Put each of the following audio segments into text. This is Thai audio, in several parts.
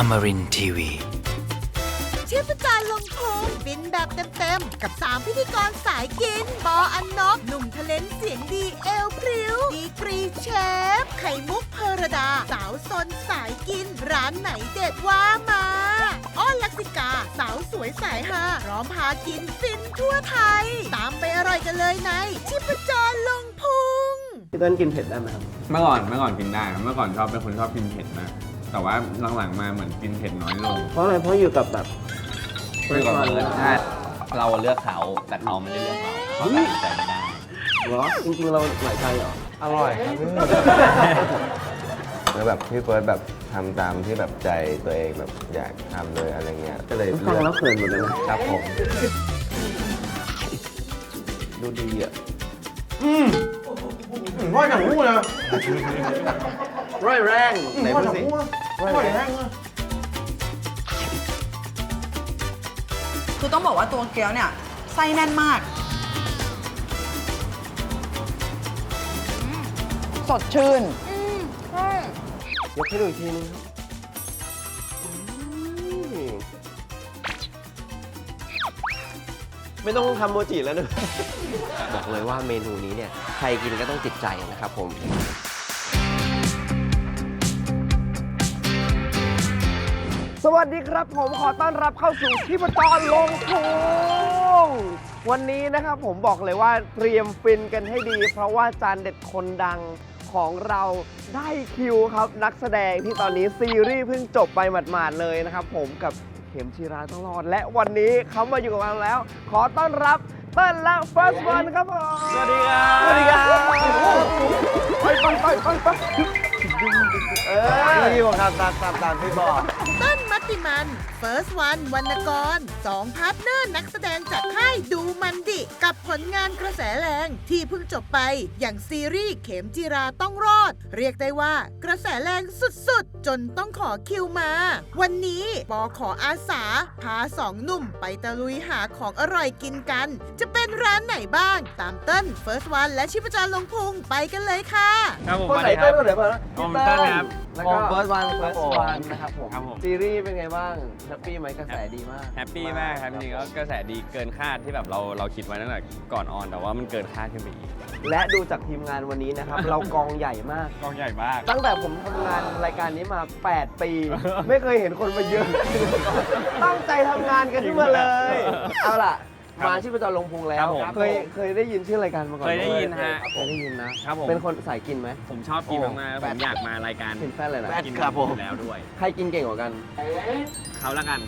Amarin Tiwi. ชีพจรลงพุงบินแบบเต็มๆ กับ 3 พิธีกรสายกิน ปออันนบหนุ่มทะเลนเสียงดีเอลพริ้ว ดีกรีเชฟ ไข่มุกเพรดา สาวซนสายกิน ร้านไหนเด็ดว่ามาอ้อนลักษิกา สาวสวยสายฮาพร้อมพากินฟินทั่วไทย ตามไปอร่อยกันเลยในชีพจรลงพุงพี่ต้นกินเผ็ดได้ไหมครับ เมื่อก่อนเมื่อก่อนกินได้ครับเมื่อก่อนชอบเป็นคนชอบกินเผ็ดมาก แต่ว่าหลังๆมาเหมือนกินเผ็ดน้อยลงเพราะอะไรเพราะอยู่กับแบบคือก่อนเลยใช่เราเลือกเขาแต่เขาไม่ได้เลือกเราเขาตัดสินใจไม่ได้เหรอจริงๆเราหลายใจเหรออร่อยครับแล้วแบบพี่เฟิร์สแบบทำตามที่แบบใจตัวเองแบบอยากทำเลยอะไรเงี้ยก็เลยฟัเลืงอกแล้วเขินหมดเลยนะครับผมดูดีอะว่าอย่างงู้นะ ร้อยแรงไหนว่าพูอดย่างสิงู้ว่าอย่างแรงเลยคือต้องบอกว่าตัวเกี๊ยวเนี่ยไส้แน่นมากอืมสดชื่นยกให้ดูอีกทีนึงครับอืมไม่ต้องทำโมจิแล้วนะบอกเลยว่าเมนูนี้เนี่ย ใครกินก็ต้องติดใจนะครับผม วัสดีครับ ผมขอต้อนรับเข้าสู่ที่ประจรลงพุงวันนี้นะครับผมบอกเลยว่าเตรียมฟินกันให้ดี เพราะว่าจานเด็ดคนดังของเราได้คิวครับ นักแสดงที่ตอนนี้ซีรีส์เพิ่งจบไปหมาดๆเลยนะครับผมกับเข็มชีราต้องรอด และวันนี้เขามาอยู่กับเราแล้ว ขอต้อนรับเติ้ลและ First One ครับผมสวัสดีครับสวัสดีครับไปไปไปไปไป เออพี่บอกครับตามตามตามที่บอก ต้นมัตติมัน First One วรรณกรสองพาร์ทเนอร์นักแสดงจากค่ายดูมันดิ กับผลงานกระแสแรงที่เพิ่งจบไปอย่างซีรีส์เข็มจิราต้องรอด เรียกได้ว่ากระแสแรงสุดๆ จนต้องขอคิวมา วันนี้ปอขออาสา พาสองหนุ่มไปตะลุยหาของอร่อยกินกัน จะเป็นร้านไหนบ้าง ตามเต้น First One และชิพจารลงพุงไปกันเลยค่ะ ครับผมคนไหนสวัสดีเต้ครันบคนไหนมาผมเต้นครับแล้วก็ผม First One ครับ First ผม One นะครับผมครับผมซีรีส์เป็นไงบ้างแฮปปี้ไหมกระแสดีมากแฮปปี้มากครับจริงๆก็กระแสดีเกินคาดที่แบบเราเราคิดไว้ตั้งแต่ก่อนออน แต่ว่ามันเกินคาดขึ้นไปอีกและดูจากทีมงานวันนี้นะครับ เรากองใหญ่มาก กองใหญ่มาก ตั้งแต่ผมทำงานรายการนี้มา 8 ปี ไม่เคยเห็นคนมาเยอะ ตั้งใจทำงานกันขึ้นมาเลย เอาล่ะครับ มาที่ประจรลงพุงแล้ครัวบผม เคยเคยได้ยินชื่อรายการมาก่อนเคยได้ยินฮะเคยได้ยินนะครับผม เป็นคนสายกินไหม ผมชอบกินมากๆผมอยากมารายการเป็นแฟนเลยนะ กินครับผม อยู่แล้วด้วย ใครกินเก่งกว่ากัน เขาละกัน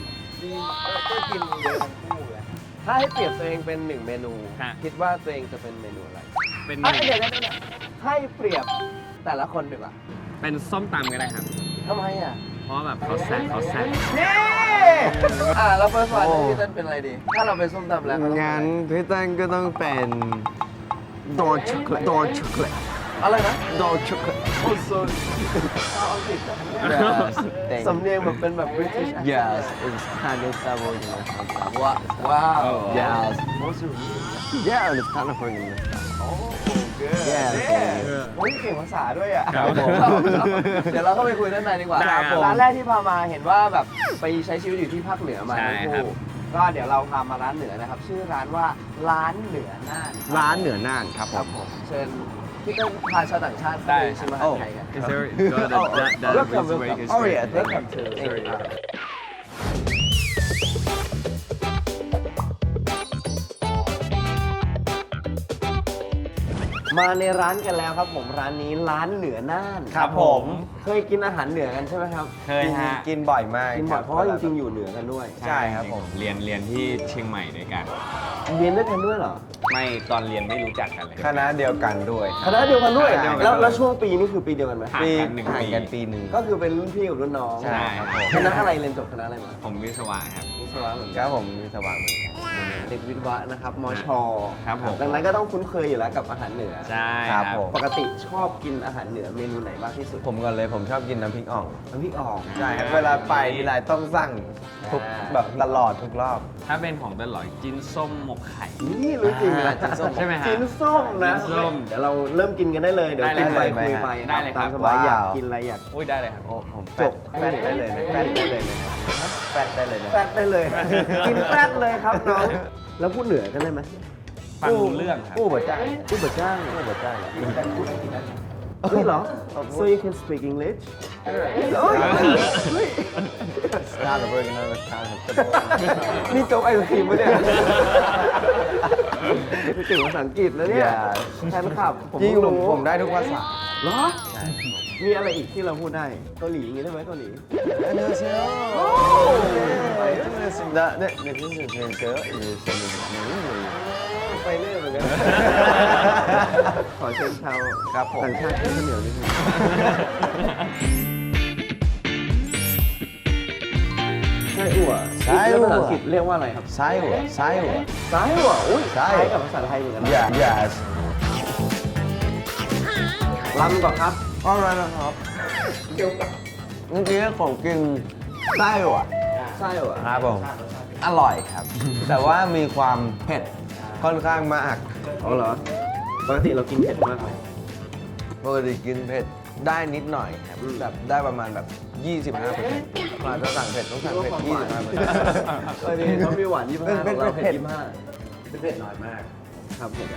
ก็กินเยอะทั้งคู่เลยถ้าให้เปรียบตัวเองเป็นหนึ่งเมนู ฮะ คิดว่าตัวเองจะเป็นเมนูอะไรเป็นเอ้ยเดี๋ยวเดี๋ยวเดี๋ยวให้เปรียบแต่ละคนดีกว่าเป็นส้มตำก็ได้ครับทำไมอะ เพราะแบบเขาแซ่บเขาแซ่บนี่อ่าแล้วเฟิร์สวันพี่เต้นเป็นอะไรดี ถ้าเราเป็นส้มตำแล้วเขาต้องเป็นงั้นพี่เต้นก็ต้องเป็นดอร์ช็อกโกแลตดอร์ช็อกโกแลต อะไรนะดอร์ช็อกโกแลตโอ้โซนเอาอังกฤษอะ Yes สำเนียงแบบเป็นแบบ British accent Yes it's kind of double you know sometimes ว้าว้าว Yes What's your name? yeah it's kind of funny Oh good Yes Yeah โอ้ยเก่งภาษาด้วยอะครับผม เดี๋ยวเราเข้าไปคุยด้านในดีกว่าได้ครับร้านแรกที่พามาเห็นว่าแบบไปใช้ชีวิตอยู่ที่ภาคเหนือมาใช่ทั้งครับ คู่ก็เดี๋ยวเราพามาร้านเหนือนะครับ ชื่อร้านว่าร้านเหนือน่านร้านเหนือน่านครับผครับม ผมเชิญ พี่เต้นพาชาวต่างชาติเข้าได้ไปชิมอาหารไทยกัน Is there the, the, Oh, the, the welcome, this way welcome. is Oh very- yeah, welcome to Sorry. England. มาในร้านกันแล้วครับผมร้านนี้ร้านเหนือน่านครับผม เคยกินอาหารเหนือกันใช่ไหมครับเคยฮะ กินบ่อยมากกินบ่อยเพราะว่าจริงๆอยู่เหนือกันด้วยใช่ครับผม เรียนเรียนที่เชียงใหม่ด้วยกัน เรียนด้วยกันด้วยเหรอ ไม่ตอนเรียนไม่รู้จักกันเลยคณะเดียวกันด้วย คณะเดียวกันด้วย คณะเดียวกัน แล้วด้วยแล้วช่วงปีนี่คือปีเดียวกันไหมห่างปีกันหนึ่งห่างปีกันปีหนึ่ง ก็คือเป็นรุ่นพี่กับรุ่นน้องใช่ครับผม คณะอะไรเรียนจบคณะอะไรมาผมวิศวะครับ วิศวะเหมือนคกันรับผมมีสว่างเหมือนกัน เด็กวิศวะนะครับมชครับผม ดังนั้นก็ต้องคุ้นเคยอยู่แล้วกับอาหารเหนือ ใช่ครับผม ปกติชอบกินอาหารเหนือเมนูไหนมากที่สุดผมก่อนเลยผมชอบกินน้ำพริกอ่องน้ำพริกอ่อง ใช่ครับเวลาไปทีไรต้องสั่งทุกแบบตลอดทุกรอบ ถ้าเป็นของเต้นหลอยจิ้นส้มหมกไข่ นี่รู้จริงนะจิ้นส้มใช่ไหมฮะ จิ้นส้มนะจิ้นส้มเดี๋ยวเราเริ่มกินกันได้เลย เดี๋ยวได้กินเลยไปคุยไปได้เลยครับ ตามสบายอยากว้าวกินอะไรอยากอุ้ยได้เลยครับ โอ้ผมจบแฟดได้เลยนะแฟดได้เลยนะแฟดได้เลยนะแป๊ดได้เลย กินแป๊ดเลยครับน้อง แล้วพูดเหนือกันได้ไหมฟังรู้เรื่องครับกู้บ่จ้างพูดแบบจ้างกู้บ่จ้างนี่เหรอ so you can speak English เฮ้ยเฮ้ยสตาร์ทเบอร์กันนะสตาร์ทนี่โจ๊กไอศครีมปะเนี่ย คือเก่งภาษาอังกฤษแล้วเนี่ยอย่าแฟนคลับผมจริงเพิ่ผมรู้ผมได้ทุกภาษาเหรอมีอะไรอีกที่เราพูดได้เกาหลีอย่างงี้ได้ไหมเกาหลี อันเดอร์เซลนะเนี่ยเนี่ยที่สุดเป็นเจอหรือสนุกหรือหรือไปเรื่อยเหมือนกันขอเชิญชาวครับผม ต่างชาติที่ข้าวเหนียวนิดนึง ไส้อั่วไส้อั่วภาษาอังกฤษเรียกว่าอะไรครับไส้หัวไส้หัวไส้อั่วอุ้ยไส้คล้ายกับภาษาไทยเหมือนกันนะอย่าอย่าลำก่อนครับอะไรนะครับเมื่อกี้ผมกินไส้หัวไส้อั่วครับผมอร่อยครับ แต่ว่ามีความเผ็ดค่อนข้างมาก อ๋อเหรอ ปกติเรากินเผ็ดมากไหมปกติกินเผ็ด ได้นิดหน่อยครับอืมแบบได้ประมาณแบบ 25เปอร์เซ็นต์มาถ้าสั่งเผ็ดต้องสั่งเผ็ด25เปอร์เซ็นต์เออนี่เขามีหวานยี่ห้าเป็นของเราเป็นเผ็ดเผ็ดยี่ห้าเป็นเผ็ดน้อยมากครับผม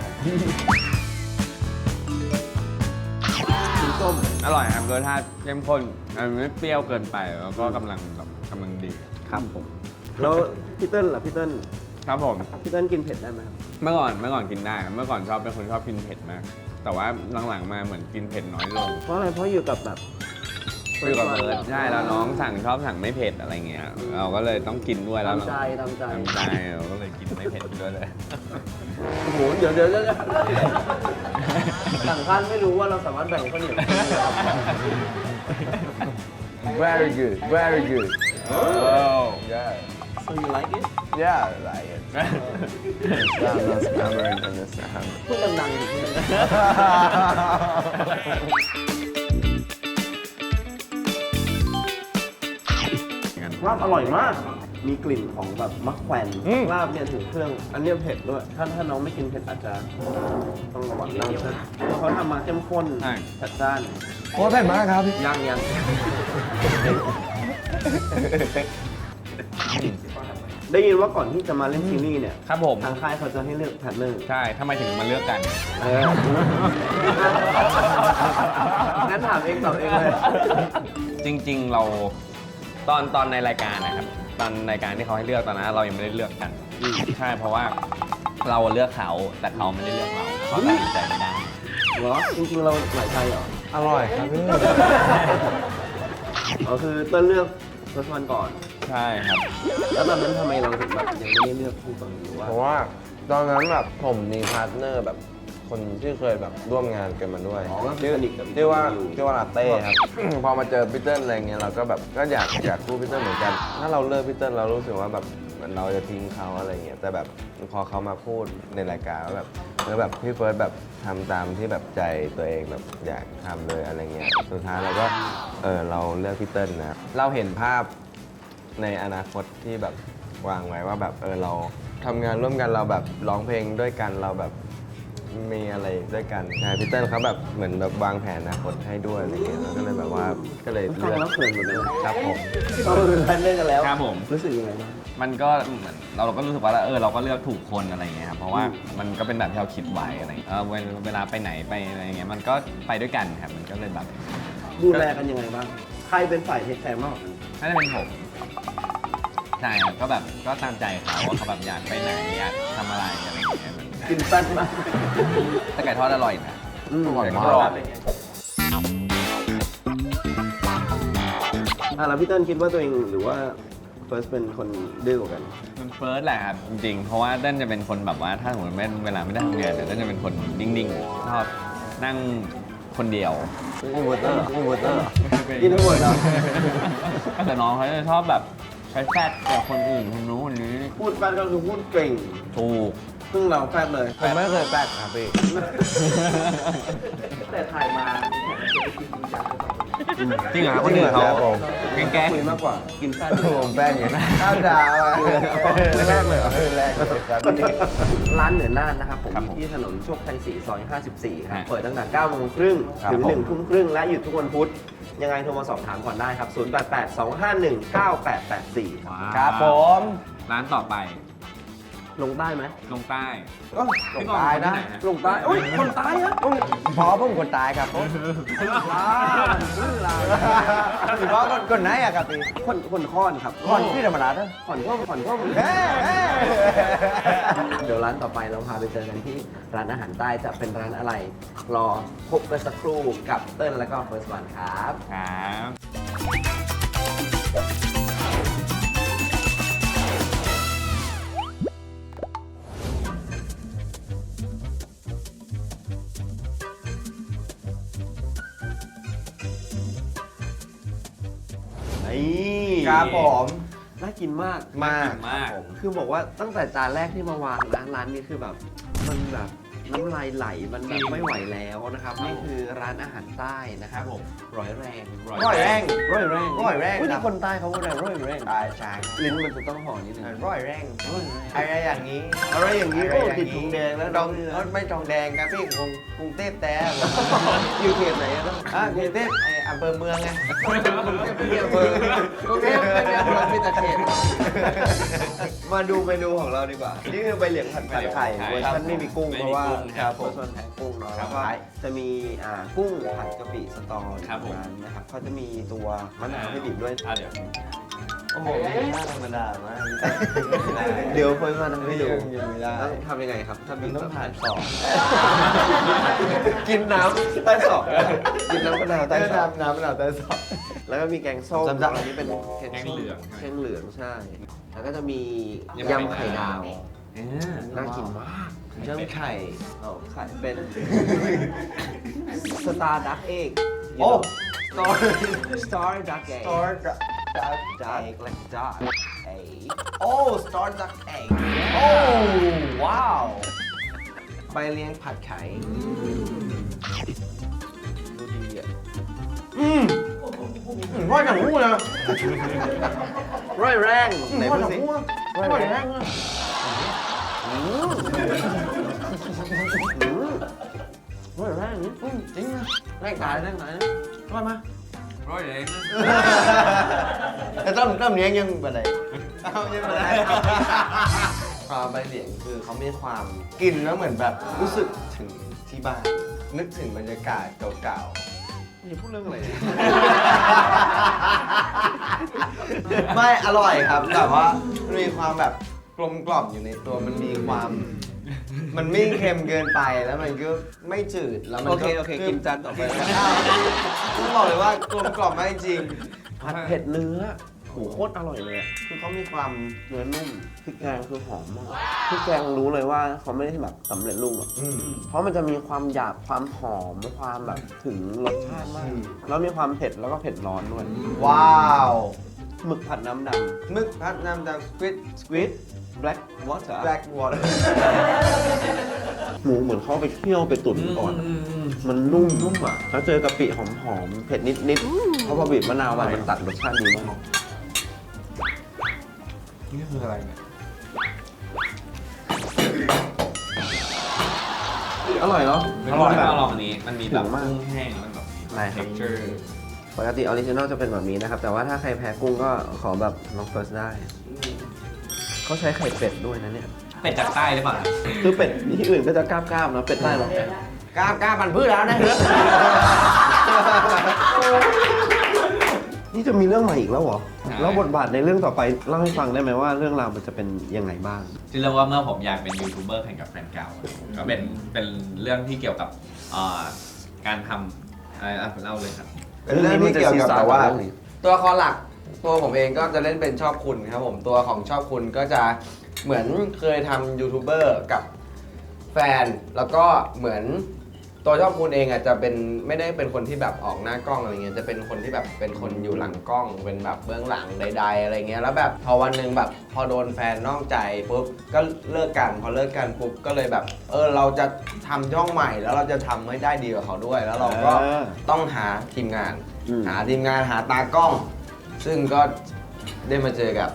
กินส้มอร่อยครับรสชาติเข้มข้นมันไม่เปรี้ยวเกินไปแล้วก็กำลังแบบกำลังดีครับผมแล้วพี่เติ้ลล่ะพี่เติ้ลครับผมพี่เติ้ลกินเผ็ดได้ไหมครับเมื่อก่อนเมื่อก่อนกินได้ครับเมื่อก่อนชอบเป็นคนชอบกินเผ็ดมาก แต่ว่าหลังๆมาเหมือนกินเผ็ดน้อยลงเพราะอะไรเพราะอยู่กับแบบอยู่กับเบิร์ดใช่แล้วน้องสั่งชอบสั่งไม่เผ็ดอะไรเงี้ย เราก็เลยต้องกินด้วยแล้วตามใจตามใจตามใจเราก็เลยกินไม่เผ็ดด้วยเลยโอ้โหเดี๋ยวเดี๋ยวเดี๋ยวต่างท่านไม่รู้ว่าเราสามารถแบ่งข้าวเหนียวกินได้ครับ very good very good yeah so you like it yeah I like it yeah that's American understand พูดดังๆดิพูดดังๆลาบอร่อยมาก มีกลิ่นของแบบมะแขวนอืม ลาบเนี่ยถึงเครื่อง อันเนี้ยเผ็ดด้วย ถ้าถ้าน้องไม่กินเผ็ดอาจจะต้องระวังนิดเดียวเพราะเขาทำมาเข้มข้นใช่ จัดจ้าน โอ้เผ็ดมากครับ ยังยัง ได้ยินว่าก่อนที่จะมาเล่นซีรีส์เนี่ยครับผม ทางค่ายเขาจะให้เลือกพาร์ทเนอร์ใช่ทำไมถึงมาเลือกกัน เอองั้นถามเองตอบเองเลย จริงๆเราตอนตอนในรายการนะครับ ตอนรายการที่เขาให้เลือกตอนนั้นเรายังไม่ได้เลือกกันใช่เพราะว่าเราเลือกเขาแต่เขาไม่ได้เลือกเราเขาตัดสินใจไม่ได้เหรอจริงๆเราหลายใจเหรออร่อยครับพี่ อ๋อคือเต้นเลือกเฟิ ร์สวันก่อน ใช่ครับ แล้วตอนนั้นทำไมเราถึงแบบยังไม่ได้เลือกคู่ก่อนหรือว่า เพราะว่าตอนนั้นแบบผมมีพาร์ทเนอร์แบบคนที่เคยแบบร่วมงานกันมาด้วยอ๋อก็คือสนิทกับชื่อว่าชื่อว่าลาเต้ครับ พอมาเจอพีเติ้ลอะไรเงี้ยเราก็แบบก็อยากอยากคู่พีเติ้ลเหมือนกัน ถ้าเราเลิกพีเติ้ลเรารู้สึกว่าแบบเห มือนเราจะทิ้งเขาอะไรเงี้ยแต่แบบพอเขามาพูดในรายการว่าแบบเออแบบพี่เฟิร์สแบบทำตามที่แบบใจตัวเองแบบอยากทำเลยอะไรเงี้ยสุดท้ายเราก็เออเราเลือกพีเติ้ลนะครับเราเห็นภาพในอนาคตที่แบบวางไว้ว่าแบบเออเราทำงานร่วมกันเราแบบร้องเพลงด้วยกันเราแบบมีอะไรด้วยกันใช่พีเตอร์เขาแบบเหมือนแบบวางแผนอนาคตให้ด้วยอะไรเงี้ยเราก็เลยแบบว่าก็เลยฟัเลืงอกแล้วเขินหมดเลยครับผม เราเป็นพาร์ทเนอร์กันแล้ว ครับผม รู้สึกยังไงบ้าง มันก็เหมือนเราก็รู้สึกว่าเออเราก็เลือกถูกคนอะไรอย่างเงี้ยครับเพราะว่ามันก็เป็นแบบที่เราคิดไว้อะไรอย่างเงี้ยเออเวลเวลาไปไหนไปอะไรอย่างเงี้ยมันก็ไปด้วยกันครับมันก็เลยแบบดูแลกันยังไงบ้าง ใครเป็นฝ่ายเทคแคร์มากกว่ากันน่าจะเป็นผมใช่ครับก็แบบก็ตามใจเขาว่าเขาแบบอยากไปไหนอยากทำอะไรอะไรอย่างเงี้ยมันกินแป้นมากแต่ไก่ทอดอร่อยนะอืมอร่อยกมากรอบอะแล้วพี่เติ้ลคิดว่าตัวเองหรือว่าเฟิร์สเป็นคนดื้อกว่ากันมันเฟิร์สแหละครับจริงๆ เพราะว่าเต้นจะเป็นคนแบบว่าถ้าสมมติไม่เวลาไม่ได้ทำงานเนี่ยเต้นจะเป็นคนนิ่งๆชอบนั่งคนเดียวนี่วอเตอร์นี่วอเตอร์กินทั้งหมดเหรอแต่น้องเขาจะชอบแบบใช้แฟดกับคนอื่นคนนู้นคนนี้พูดแฟนก็คือพูดเก่งถูกซึ่งเราแฟนเลยผมไม่เคยแปลกครับพี่แต่ถ่ายมาจริง เหรอคนอื่นเขาผมแกล้งคุยมากกว่า กินข้าวผมแป้งไงข้าวดาวอะแรกเลยเหรอแรกเลยครับร้านเหนือน่านนะครับผมครับอผมยู่ที่ถนนโชคชัย4ซอย 54 ครับฮะเปิดตั้งแต่9โมงครึ่งครับถึงผม1ทุ่มครึ่งและหยุดทุกวันพุธยังไงโทรมาสอบถามก่อนได้ครับ 0882519884 ครับผม ร้านต่อไป ลงใต้ไหมลงใต้ลงตายนะลงใต้โอ้ยคนใต้ฮะพอผมคนตายครับผมถือว่าคนคนไหนอะครับพี่คนคนค้อนครับคนที่ธรรมดาเนอะขอนข้อมขอนข้อมเฮ้เฮ้เดี๋ยวร้านต่อไปเราพาไปเจอกันที่ร้านอาหารใต้จะเป็นร้านอะไร รอพบกันสักครู่กับเติ้ลแล้วก็เฟิร์สวันครับครับ นี่ครับผมน่ากินมากมากมาก คือบอกว่าตั้งแต่จานแรกที่มาวางนะร้านนี้คือแบบมันแบบน้ำลายไหลมันแบบไม่ไหวแล้วนะครับนี่คือร้านอาหารใต้นะครับผมร้อยแรงร้อยแรงร้อยแรงร้อยแรงอุ๊ยครันี่บคนใต้เขาพูดอะไรร้อยแรงตายชายลิ้นมันจะต้องห่อนิดนึงร้อยแรงร้อยแรงอะไรอย่างนี้อะไรอย่างนี้ะไรโอ้ย่าติดถุงแดงแล้วดองนี่นะเอ้ยไม่ทองแดงครับพี่กรุงกรุงเทพแต่อยู่เขตไหนอะต้องอะกรุงเทพไอ้ อำเภอเมืองไงไม่ใช่อำเภอกรุงเทพไม่ใช่อำเภอมีแต่เขต มาดูเมนูของเราดีกว่า นี่คือใบเหลียงผัดผัดไข่ใบเหลียงผัดไข่เวอร์ชันไม่มีกุ้งไม่เพมีราะว่ากุ้งครับเพผมราะส่วนแพ้กุ้งเนาะครัแล้บวก็จะมีอ่ากุ้งผัดกะปิสตอครับผม ร้านนะครับเขาจะมีตัวมะนาวให้บีบด้วย อะเดี๋ยว โอ้โหไม่ธรรมดามากเดี๋ยวเฟิร์นมาทำให้ดูยังไม่ได้ต้องทำยังไงครับ ถ้าบีบต้องผ่านสอบกินน้ำใต้ศอกกินน้ำมะนาวใต้ศอกน้ำน้ำมะนาวใต้สอบแล้วก็มีแกงส้มจำได้อันนี้เป็นแกงเหลืองแกงเหลืองใช่ แล้วก็จะมียำไข่ยำไข่ดาวเอ๊ะน่ากินมากย่างไข่เอาไข่เป็นสตาร์ดักเอกโอ้สตาร์สตาร์ดักเอก Star Duck ดักและดักเอกโอ้ Star Duck Egg โอ้ว้าวใบเลี้ยงผัดไข่ดูดีอะอืมว่าอย่างหูเลยร้อยแรงไหนว่าพูอดย่างสิหูว่าอย่างแรงเลยร้อยแรงนี่จริงนะแรงตายแรงตายนะว่ามา ร้อยเลยแต่ต้มต้มเนี้ยยังบ่ได้เอายังบ่ได้ความใบเหลียงคือเขามีความกินแล้วเหมือนแบบรู้สึกถึงที่บ้าน นึกถึงบรรยากาศเก่าๆนี่พูดเรื่องอะไรเนี่ยไม่อร่อยครับ แต่ว่ามันมีความแบบกลมกล่อมอยู่ในตัวมันมีความ มันไม่เค็มเกินไปแล้วมันก็ไม่จืดแล้วมันโอก็เคโอเคกินจานต่อไปกินแล้วข้าวต้องบอกเลยว่ากลมกล่อมมากจริงผัดเผ็ดเนื้อโหโคตรอร่อยเลยอะคือเขามีความเนื้อนุ่มพริกแกงคือหอมมากพริกแกงรู้เลยว่าเขาไม่ได้แบบสำเร็จรูปอะอืม เพราะมันจะมีความหยาบความหอมความแบบถึงรสชาติมากแล้วมีความเผ็ดแล้วก็เผ็ดร้อนด้วยว้าวหมึกผัดน้ำดมึกพัดน้ำจากสควิดำ squid black water black water หมูเหมือนเขาไปเคี่ยวไปตุ๋นก่อน มันนุ่มนุ่มอะ แล้วเจอกะปิหอมหอมๆเผ็ดนิดนิดๆเพราะพอบีบมะนาวไปมันตัดรสชาติดีมากนี่คืออะไรเนี่ย อร่อยเนาะอร่อยมากลองอันนี้ มันมีแบบถึงมากกุ้งแห้งแล้วมันแบบได้ครับ texture ปกติออริจินอลจะเป็นแบบนี้นะครับ แต่ว่าถ้าใครแพ้กุ้งก็ขอแบบน้องเฟิร์สได้ เขาใช้ไข่เป็ดด้วยนะเนี่ย เป็ดจากใต้หรือเปล่าคือเป็ดที่อื่นก็จะกล้ามๆนะเป็ดใต้เรากล้ามกล้ามมันพืชแล้วนะนี่จะมีเรื่องใหม่อีกแล้วเหรอใช่แล้วบทบาทในเรื่องต่อไปเล่าให้ฟังได้ไหมว่าเรื่องราวมันจะเป็นยังไงบ้าง ที่เรียกว่าเมื่อผมอยากเป็นยูทูบเบอร์แข่งกับแฟนเก่าก็เป็นเป็นเรื่องที่เกี่ยวกับเอ่อการทำอะไรอะเล่าเลยครับ เป็นเรื่องที่เกี่ยวกับแบบว่าเรื่องนี้ตัวละครหลัก ตัวผมเองก็จะเล่นเป็นชอบคุณครับผมตัวของชอบคุณก็จะเหมือนเคยทำยูทูบเบอร์กับแฟน แล้วก็เหมือนตัวชอบคุณเองอะจะเป็นไม่ได้เป็นคนที่แบบออกหน้ากล้องอะไรเงี้ยจะเป็นคนที่แบบเป็นคนอยู่หลังกล้อง เป็นแบบเบื้องหลังใด ๆ อะไรเงี้ยแล้วแบบพอวันหนึ่งแบบพอโดนแฟนนอกใจปุ๊บก็เลิกกันพอเลิกกันปุ๊บก็เลยแบบ เออเราจะทำช่องใหม่แล้วเราจะทำให้ได้ดีกว่าเขาด้วย แล้วเราก็เออ ต้องหาทีมงาน หาทีมงานหาตากล้อง ซึ่งก็ได้มาเจอกับ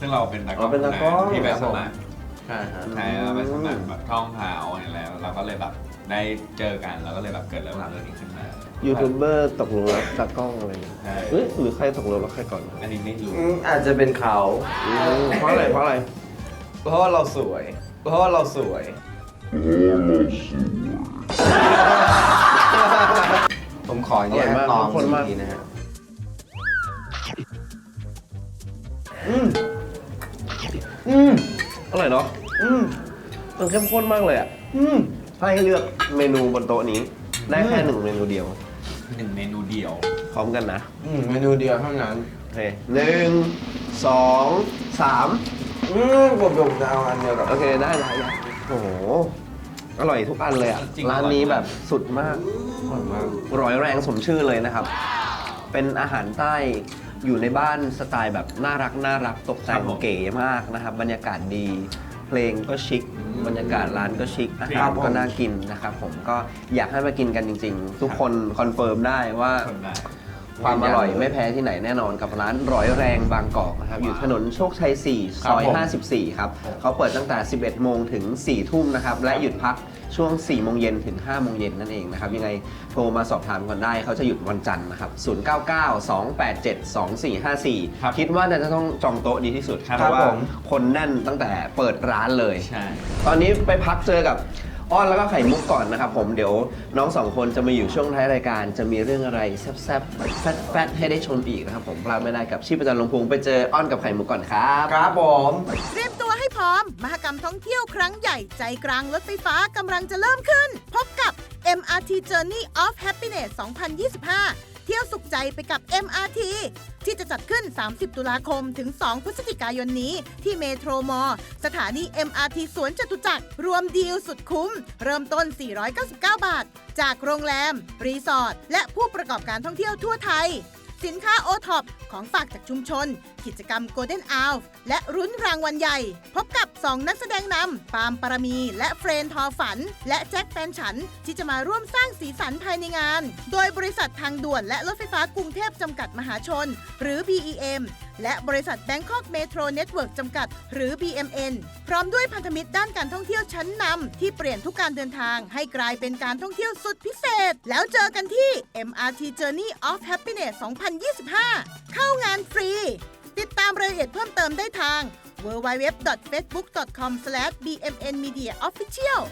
ซึ่งเราเป็นตากล้อ๋อองเป็นตากล้องที่ไปสมัครใช่ฮะใช่เราไปสมัครแบบท่องหาวอะไรแล้วเราก็เลยแบบได้เจอกันเราก็เลยแบบเกิดเรื่องราวเรื่องนี้ขึ้นมายูทูบเบอร์ตกหลุมรักตากล้องอะไรอย่างเงี้ยใช่เอ้ยหรือใครตกหลุมรักใครก่อนอันนี้ไม่รู้อืมอาจจะเป็นเขา อืมเพราะอะไรเพราะอะไร เพราะว่าเราสวย เพราะว่าเราสวย ผมขอแยกอร่อยมากตองเข้มข้นมาก ทีนะฮะ อร่อยเนาะอืมมันเข้มข้นมากเลยอะอืมถ้าให้เลือกเมนูบนโต๊ะนี้ ได้แค่หนึ่งเมนูเดียว หนึ่งเมนูเดียว พร้อมกันนะอืมเมนูเดียวเท่านั้นโอเคหนึ่งสองสามอืมผมผมจะเอาอันเดียวกับโอเคได้ได้ได้โอ้โหอร่อยทุกอันเลยอะจริงๆร้านนี้แบบสุดมาก อร่อยมากร้อยแรงสมชื่อเลยนะครับ เป็นอาหารใต้ อยู่ในบ้านสไตล์แบบน่ารักน่ารักตกแต่งเก๋มากนะครับ บรรยากาศดี เพลงก็ชิค บรรยากาศร้านก็ชิคอาหารก็น่ากินนะครับผมก็อยากให้มากินกันจริง ๆ ทุกคนคอนเฟิร์มได้ว่า คนได้ ความอร่อยไม่แพ้ที่ไหนแน่นอนกับร้านร้อยแรงบางกอกนะครับอยู่ถนนโชคชัย 4 ซอย 54 ครับเขาเปิดตั้งแต่ 11 โมงถึง 4 ทุ่มนะครับและหยุดพักช่วง 4 โมงเย็นถึง 5 โมงเย็นนั่นเองนะครับ ยังไงโทรมาสอบถามกันได้ เขาจะหยุดวันจันทร์นะครับ 0992872454คิดว่าน่าจะต้องจองโต๊ะดีที่สุด ครับเพราะว่าผม คนแน่นตั้งแต่เปิดร้านเลย ใช่ ตอนนี้ไปพักเจอกับ อ้อนแล้วก็ไข่มุกก่อนนะครับผมเดี๋ยวน้องสองคนจะมาอยู่ช่วงท้ายรายการ จะมีเรื่องอะไรแซ่บๆแฟตๆให้ได้ชมอีกนะครับผมพลาดไม่ได้กับชีพประจันลงพุงไปเจออ้อนกับไข่มุกก่อนครับ ครับผมเตรียมตัวให้พร้อม มหกรรมท่องเที่ยวครั้งใหญ่ใจกลางรถไฟฟ้ากำลังจะเริ่มขึ้น พบกับ MRT Journey of Happiness 2025 เที่ยวสุขใจไปกับ MRT ที่จะจัดขึ้น 30 ตุลาคมถึง 2 พฤศจิกายนนี้ ที่เมโทรมอ สถานี MRT สวนจตุจักร รวมดีลสุดคุ้ม เริ่มต้น 499 บาท จากโรงแรม รีสอร์ท และผู้ประกอบการท่องเที่ยวทั่วไทย สินค้าโอท็อปของฝากจากชุมชน กิจกรรมโกลเด้นอัลฟ์และรุ้นรางวัลใหญ่ พบกับ 2 นักแสดงนำปามปารมี และเฟรนทอฝัน และแจ็คแฟนฉัน ที่จะมาร่วมสร้างสีสันภายในงาน โดยบริษัททางด่วนและรถไฟฟ้ากรุงเทพจำกัดมหาชน หรือ BEM และบริษัท Bangkok Metro Network จำกัด หรือ BMN พร้อมด้วยพันธมิตรด้านการท่องเที่ยวชั้นนำที่เปลี่ยนทุกการเดินทางให้กลายเป็นการท่องเที่ยวสุดพิเศษ แล้วเจอกันที่ MRT Journey of Happiness 2025 เข้างานฟรี ติดตามรายละเอียดเพิ่มเติมได้ทาง www.facebook.com/bmnmediaofficial